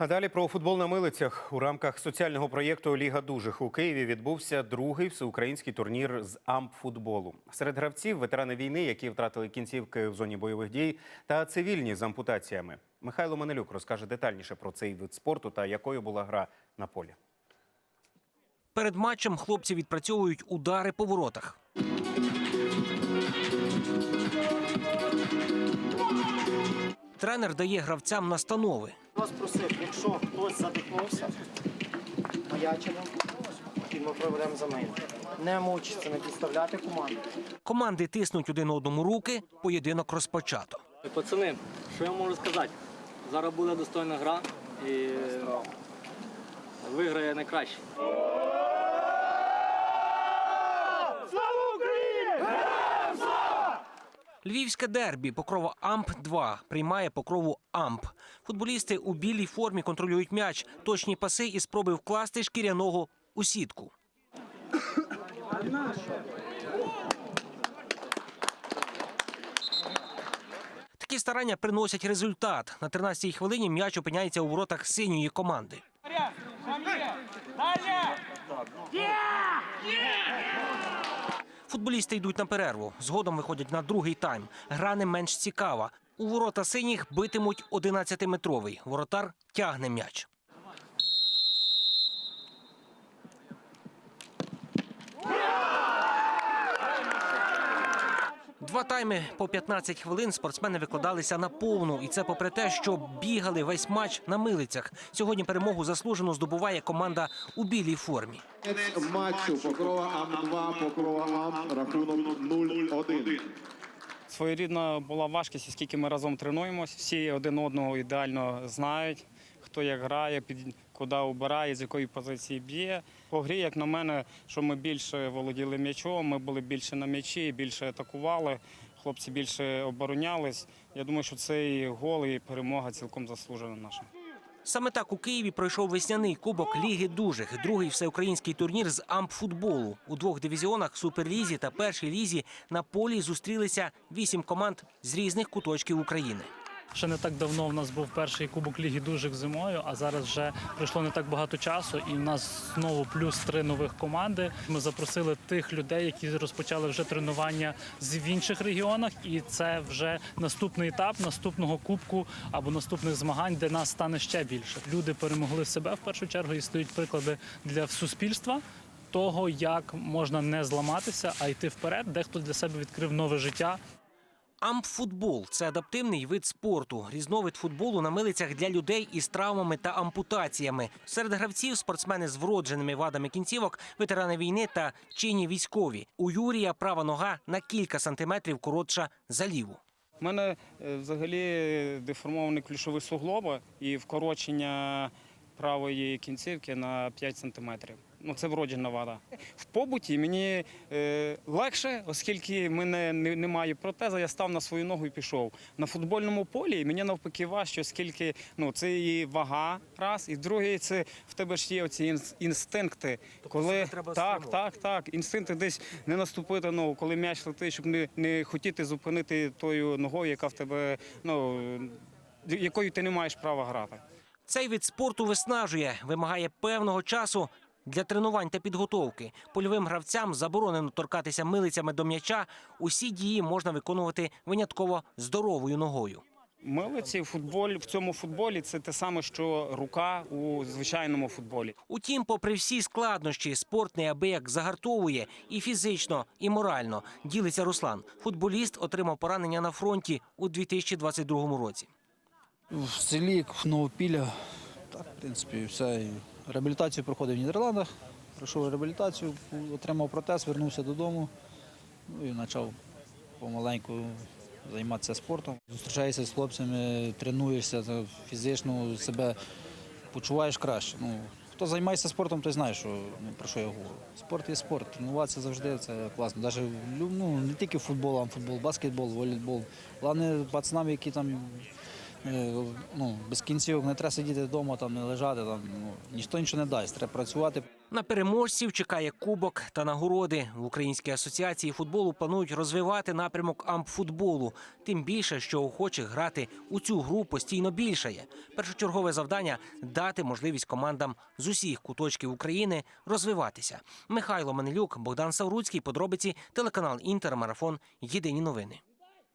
А далі про футбол на милицях у рамках соціального проєкту Ліга дужих у Києві відбувся другий всеукраїнський турнір з ампфутболу. Серед гравців ветерани війни, які втратили кінцівки в зоні бойових дій, та цивільні з ампутаціями. Михайло Манелюк розкаже детальніше про цей вид спорту та якою була гра на полі. Перед матчем хлопці відпрацьовують удари по воротах. Тренер дає гравцям настанови. Вас просив, якщо хтось задихнувся, маячимо, і ми проведемо ним. Не мучиться, не підставляти команду. Команди тиснуть один одному руки. Поєдинок розпочато. Пацани, що я можу сказати? Зараз буде достойна гра і виграє найкраще. Львівське дербі Покрова Амп 2 приймає покрову Амп. Футболісти у білій формі контролюють м'яч, точні паси і спроби вкласти шкіряного у сітку. Такі старання приносять результат. На 13-й хвилині м'яч опиняється у воротах синьої команди. Футболісти йдуть на перерву. Згодом виходять на другий тайм. Гра не менш цікава. У ворота синіх битимуть 11-метровий. Воротар тягне м'яч. Два тайми по 15 хвилин спортсмени викладалися на повну, і це попри те, що бігали весь матч на милицях. Сьогодні перемогу заслужено здобуває команда у білій формі. Матчу Покрова Ам-2, Покрова Ам, рахунок 0-1. Своєрідна була важкість, оскільки ми разом тренуємось. Всі один одного ідеально знають, хто як грає, під куди обирає, з якої позиції б'є. По грі, як на мене, що ми більше володіли м'ячом, ми були більше на м'ячі, більше атакували. Хлопці більше оборонялись. Я думаю, що цей гол і перемога цілком заслужена наша. Саме так у Києві пройшов весняний кубок Ліги дужих, другий всеукраїнський турнір з ампфутболу. У двох дивізіонах Суперлізі та першій лізі на полі зустрілися вісім команд з різних куточків України. Ще не так давно в нас був перший кубок Ліги дужих зимою, а зараз вже пройшло не так багато часу, і в нас знову плюс три нових команди. Ми запросили тих людей, які розпочали вже тренування з в інших регіонах, і це вже наступний етап наступного кубку або наступних змагань, де нас стане ще більше. Люди перемогли себе в першу чергу і стають приклади для суспільства. Того, як можна не зламатися, а йти вперед, дехто для себе відкрив нове життя, Ампфутбол це адаптивний вид спорту, різновид футболу на милицях для людей із травмами та ампутаціями. Серед гравців спортсмени з вродженими вадами кінцівок, ветерани війни та чинні військові. У Юрія права нога на кілька сантиметрів коротша за ліву. У мене е, взагалі деформований ключовий суглоба і вкорочення правої кінцівки на 5 сантиметрів. Ну, це вроджена вада. В побуті мені е, легше, оскільки в мене не, немає протеза, я став на свою ногу і пішов. На футбольному полі мені навпаки важче, оскільки ну, це і вага, раз, і другий, це в тебе ж є оці інс- інстинкти. коли треба так, так, так, інстинкти десь не наступити, ну, коли м'яч летить, щоб не, не хотіти зупинити тою ногою, яка в тебе, ну, якою ти не маєш права грати. Цей вид спорту виснажує, вимагає певного часу для тренувань та підготовки. Польовим гравцям заборонено торкатися милицями до м'яча. Усі дії можна виконувати винятково здоровою ногою. Милиці в футболі в цьому футболі це те саме, що рука у звичайному футболі. Утім, попри всі складнощі, спорт неабияк загартовує і фізично, і морально. Ділиться Руслан. Футболіст отримав поранення на фронті у 2022 році. В селі Новопілля, так, в принципі, все. Реабілітацію проходив в Нідерландах, пройшов реабілітацію, отримав протез, вернувся додому ну, і почав помаленьку займатися спортом. Зустрічаєшся з хлопцями, тренуєшся фізично себе почуваєш краще. Ну, хто займається спортом, той знає, що, ну, про що я говорю. Спорт є спорт. Тренуватися завжди це класно. Навіть ну, не тільки футбол, а футбол, баскетбол, волейбол. Головне пацанам, які там Ну, без кінцівок не треба сидіти вдома, там, не лежати, там, ну, ніхто нічого не дасть, треба працювати. На переможців чекає кубок та нагороди. В Українській асоціації футболу планують розвивати напрямок ампфутболу. Тим більше, що охочих грати у цю гру постійно більшає. Першочергове завдання дати можливість командам з усіх куточків України розвиватися. Михайло Манилюк, Богдан Савруцький. Подробиці телеканал Інтер. Марафон. Єдині новини.